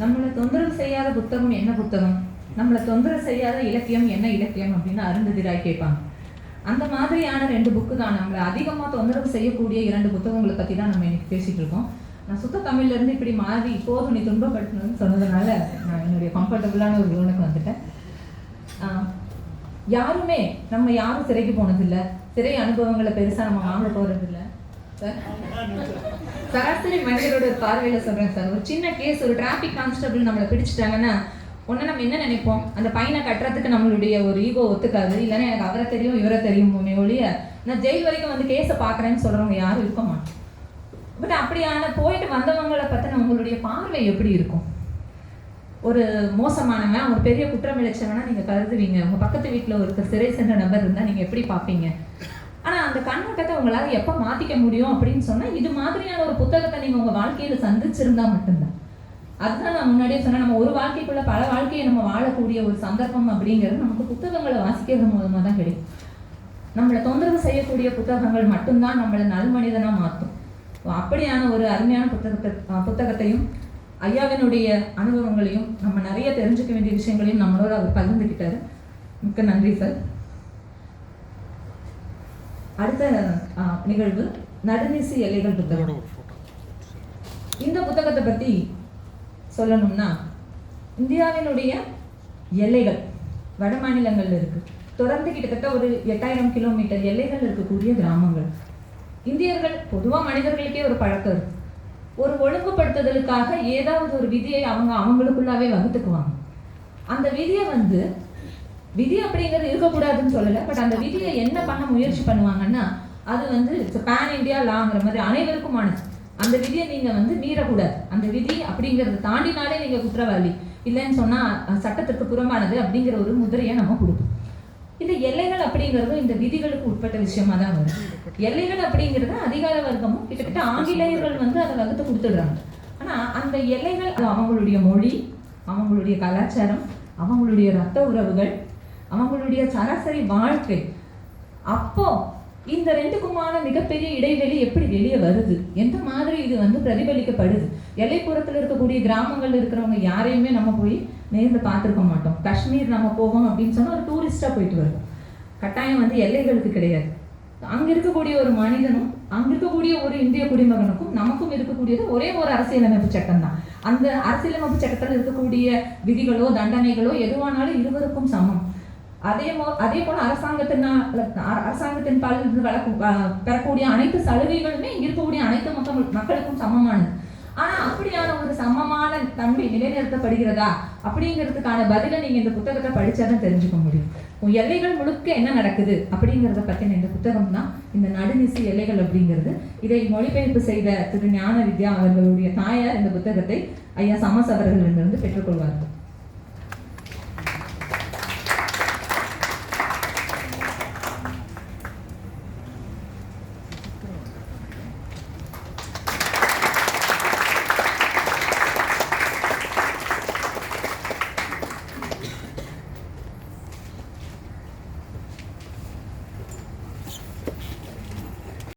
நம்மளை தொந்தரவு செய்யாத புத்தகம் என்ன புத்தகம்? நம்மளை தொந்தரவு செய்யாத இலக்கியம் என்ன இலக்கியம் அப்படின்னு அருந்ததிராய் கேட்பாங்க. அந்த மாதிரியான ரெண்டு புக்கு தான் நம்மளை அதிகமாக தொந்தரவு செய்யக்கூடிய இரண்டு புத்தகங்களை பற்றி தான் நம்ம இன்னைக்கு பேசிகிட்டு இருக்கோம். நான் சுத்த தமிழ்லேருந்து இப்படி மாறி இப்போது நீ துன்பப்படுத்தணும்னு சொன்னதுனால நான் என்னுடைய கம்ஃபர்டபுளான ஒரு ஜோனுக்கு வந்துட்டேன். யாருமே நம்ம யாரும் சிறைக்கு போனதில்லை. சிறை அனுபவங்களை பெருசாக நம்ம வாங்க போகிறதில்லை சராசரி மனிதரோட பார்வையில சொல்றேன் சார். ஒரு சின்ன கேஸ் ஒரு டிராபிக் கான்ஸ்டபிள் நம்மளை பிடிச்சிட்டாங்கன்னா ஒன்று நம்ம என்ன நினைப்போம்? அந்த பையனை கட்டுறதுக்கு நம்மளுடைய ஒரு ஈகோ ஒத்துக்காது. இல்லைன்னா எனக்கு அவரை தெரியும் இவரை தெரியுமே ஒழிய நான் ஜெயில் வரைக்கும் வந்து கேஸை பார்க்குறேன்னு சொல்கிறவங்க யாரும் இருக்க மாட்டோம் பட் அப்படியான போயிட்டு வந்தவங்களை பற்றின உங்களுடைய பார்வை எப்படி இருக்கும்? ஒரு மோசமானவன் ஒரு பெரிய குற்றம் இழைச்சவனா நீங்கள் கருதுவீங்க. உங்கள் பக்கத்து வீட்டில் ஒருத்தர் சிறை சென்ற நபர் இருந்தால் நீங்கள் எப்படி பார்ப்பீங்க? ஆனால் அந்த கண்ணோட்டத்தை உங்களால் எப்போ மாற்றிக்க முடியும் அப்படின்னு சொன்னால் இது மாதிரியான ஒரு புத்தகத்தை நீங்கள் உங்கள் வாழ்க்கையில் சந்திச்சிருந்தா மட்டும்தான். அதுதான் நான் முன்னாடியே சொன்னேன் நம்ம ஒரு வாழ்க்கைக்குள்ள பல வாழ்க்கையை நம்ம வாழக்கூடிய ஒரு சந்தர்ப்பம் அப்படிங்கிறது நமக்கு புத்தகங்களை வாசிக்கிறது மூலமாக தான் கிடைக்கும். நம்மளை தொந்தரவு செய்யக்கூடிய புத்தகங்கள் மட்டும்தான் நம்மளை நல்மனிதனா மாற்றும் அப்படியான ஒரு அருமையான புத்தகத்தை புத்தகத்தையும் ஐயாவினுடைய அனுபவங்களையும் நம்ம நிறைய தெரிஞ்சுக்க வேண்டிய விஷயங்களையும் நம்மளோட அவர் பகிர்ந்துக்கிட்டாரு. மிக்க நன்றி சார். அடுத்த நிகழ்வு நடுநிசி எல்லைகள் புத்தகம். இந்த புத்தகத்தை பத்தி சொல்லணும்னா இந்தியாவினுடைய எல்லைகள் வட மாநிலங்கள்ல இருக்கு. தொடர்ந்து கிட்டத்தட்ட ஒரு எட்டாயிரம் கிலோமீட்டர் எல்லைகள் இருக்கக்கூடிய கிராமங்கள். இந்தியர்கள் பொதுவா மனிதர்களுக்கே ஒரு பழக்கம் இருக்கு. ஒரு ஒழுங்குபடுத்துதலுக்காக ஏதாவது ஒரு விதியை அவங்க அவங்களுக்குள்ளாவே வகுத்துக்குவாங்க. அந்த விதியை வந்து விதி அப்படிங்கிறது இருக்கக்கூடாதுன்னு சொல்லலை பட் அந்த விதியை என்ன பண்ண முயற்சி பண்ணுவாங்கன்னா அது வந்து பேன் இந்தியா லாங்கிற மாதிரி அனைவருக்குமானது. அந்த விதியை நீங்கள் வந்து மீறக்கூடாது. அந்த விதி அப்படிங்கிறத தாண்டினாலே நீங்கள் குற்றவாளி. இல்லைன்னு சொன்னால் சட்டத்திற்கு புறம்பானது அப்படிங்கிற ஒரு முதிரையை நம்ம கொடுப்போம். இந்த எல்லைகள் அப்படிங்கிறதும் இந்த விதிகளுக்கு உட்பட்ட விஷயமா தான் வரும். எல்லைகள் அப்படிங்கிறது அதிகார வர்க்கமும் கிட்டத்தட்ட ஆங்கிலேயர்கள் வந்து அதை வகுத்து கொடுத்துடுறாங்க. ஆனால் அந்த எல்லைகள் அது அவங்களுடைய மொழி அவங்களுடைய கலாச்சாரம் அவங்களுடைய ரத்த உறவுகள் அவங்களுடைய சராசரி வாழ்க்கை. அப்போ இந்த ரெண்டுக்குமான மிகப்பெரிய இடைவெளி எப்படி வெளியே வருது? எந்த மாதிரி இது வந்து பிரதிபலிக்கப்படுது? எல்லைப்புறத்தில் இருக்கக்கூடிய கிராமங்கள்ல இருக்கிறவங்க யாரையுமே நம்ம போய் நேரில் பார்த்துருக்க மாட்டோம். காஷ்மீர் நம்ம போவோம் அப்படின்னு சொன்னால் ஒரு டூரிஸ்டாக போயிட்டு வருவோம். கட்டாயம் வந்து எல்லைகளுக்கு கிடையாது. அங்கே இருக்கக்கூடிய ஒரு மனிதனும் அங்கே இருக்கக்கூடிய ஒரு இந்திய குடிமகனுக்கும் நமக்கும் இருக்கக்கூடியது ஒரே ஒரு அரசியலமைப்பு சட்டம் தான். அந்த அரசியலமைப்பு சட்டத்தில் இருக்கக்கூடிய விதிகளோ தண்டனைகளோ எதுவானாலும் இருவருக்கும் சமம். அதே மோ அதே போல அரசாங்கத்தினால் அரசாங்கத்தின் பால் இருந்து வழக்கு- பெறக்கூடிய அனைத்து சலுகைகளுமே இருக்கக்கூடிய அனைத்து மக்கள் மக்களுக்கும் சமமானது. ஆனா அப்படியான ஒரு சமமான தன்மை நிலைநிறுத்தப்படுகிறதா? அப்படிங்கிறதுக்கான பதிலை நீங்க இந்த புத்தகத்தை படிச்சாதான் தெரிஞ்சுக்க முடியும். உன் எல்லைகள் முழுக்க என்ன நடக்குது? அப்படிங்கிறத பத்தின இந்த புத்தகம் தான் இந்த நடுநிசி எல்லைகள் அப்படிங்கிறது. இதை மொழிபெயர்ப்பு செய்த திரு ஞான வித்யா அவர்களுடைய தாயார் இந்த புத்தகத்தை ஐயா சமஸ் அவர்களிடமிருந்து பெற்றுக்கொள்வார்கள்.